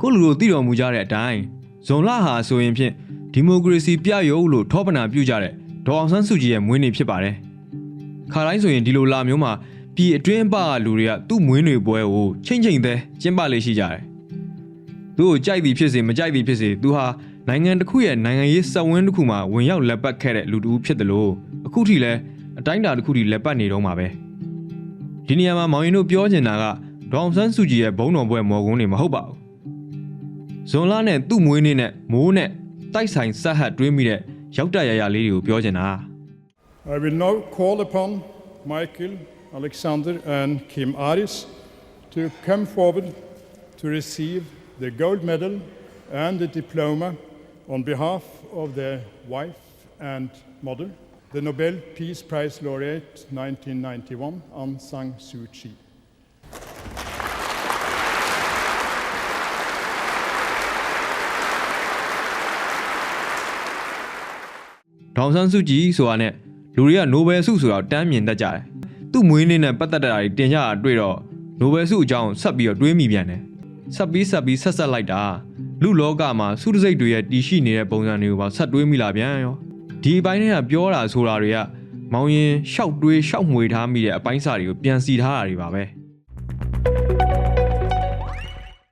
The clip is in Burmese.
ကိုလူတို့သိတော်မူကြတဲ့အတိုင်းဇွန်လဟာဆိုရင်ဖြင့်ဒီမိုကရေစီပြရုပ်လို့ထောပနာပြုကြတဲ့ဒေါအောင်ဆန်းစုကြည်ရဲ့မွေးနေ့ဖြစ်ပါတယ်ခါတိုင်းဆိုရင်ဒီလိုလာမျိုးမှာပြည်အတွင်းပကလူတွေကသူ့မွေးနေ့ပွဲကိုချိန်ချိန်သေးကျင်းပလေးရှိကြတယ်သူ့ကိုကြိုက်သည်ဖြစ်စေမကြိုက်သည်ဖြစ်စေသူဟာနိုင်ငံတစ်ခုရဲ့နိုင်ငံရေးစက်ဝန်းတစ်ခုမှာဝင်ရောက်လက်ပတ်ခဲ့တဲ့လူတူဖြစ်တယ်လို့အခုထိလည်းအတိုင်းအတာတစ်ခုထိလက်ပတ်နေတော့မှာပဲဒီနေရာမှာမောင်ရင်တို့ပြောချင်တာကဒေါအောင်ဆန်းစုကြည်ရဲ့ဘုံတော်ပွဲမော်ကုန်းနေမဟုတ်ပါဘူး။ ဇွန်လနဲ့သူ့မွေးနေ့နဲ့မိုးနဲ့တိုက်ဆိုင်ဆက်ဟပ်တွင်းမိတဲ့ရောက်တရရလေးတွေကိုပြောချင်တာ I will now call upon Michael, Alexander, and Kim Aris to come forward to receive the gold medal and the diploma on behalf of their wife and mother, the Nobel Peace Prize laureate 1991, Aung San Suu Kyi. ဒေါအောင်ဆန်းစုကြည်ဆိုတာနဲ့လူတွေကနိုဘယ်ဆုဆိုတော့တန်းမြင်တတ်ကြတယ်။သူ့မွေးနေ့နဲ့ပတ်သက်တာတွေတင်ကြတာတွေ့တော့နိုဘယ်ဆုအကြောင်းဆက်ပြီးတော့တွေးမိပြန်တယ်။ဆက်ပြီးဆက်ပြီးဆက်ဆက်လိုက်တာလူလောကမှာစုတစိတ်တွေရဲ့တည်ရှိနေတဲ့ပုံစံတွေကိုပါဆက်တွေးမိလာပြန်ရော။ဒီအပိုင်းတွေကပြောတာဆိုတာတွေကမောင်ရင်ရှောက်တွေးရှောက်မှွေထားမိတဲ့အပိုင်းစာတွေကိုပြန်စီထားတာတွေပါပဲ။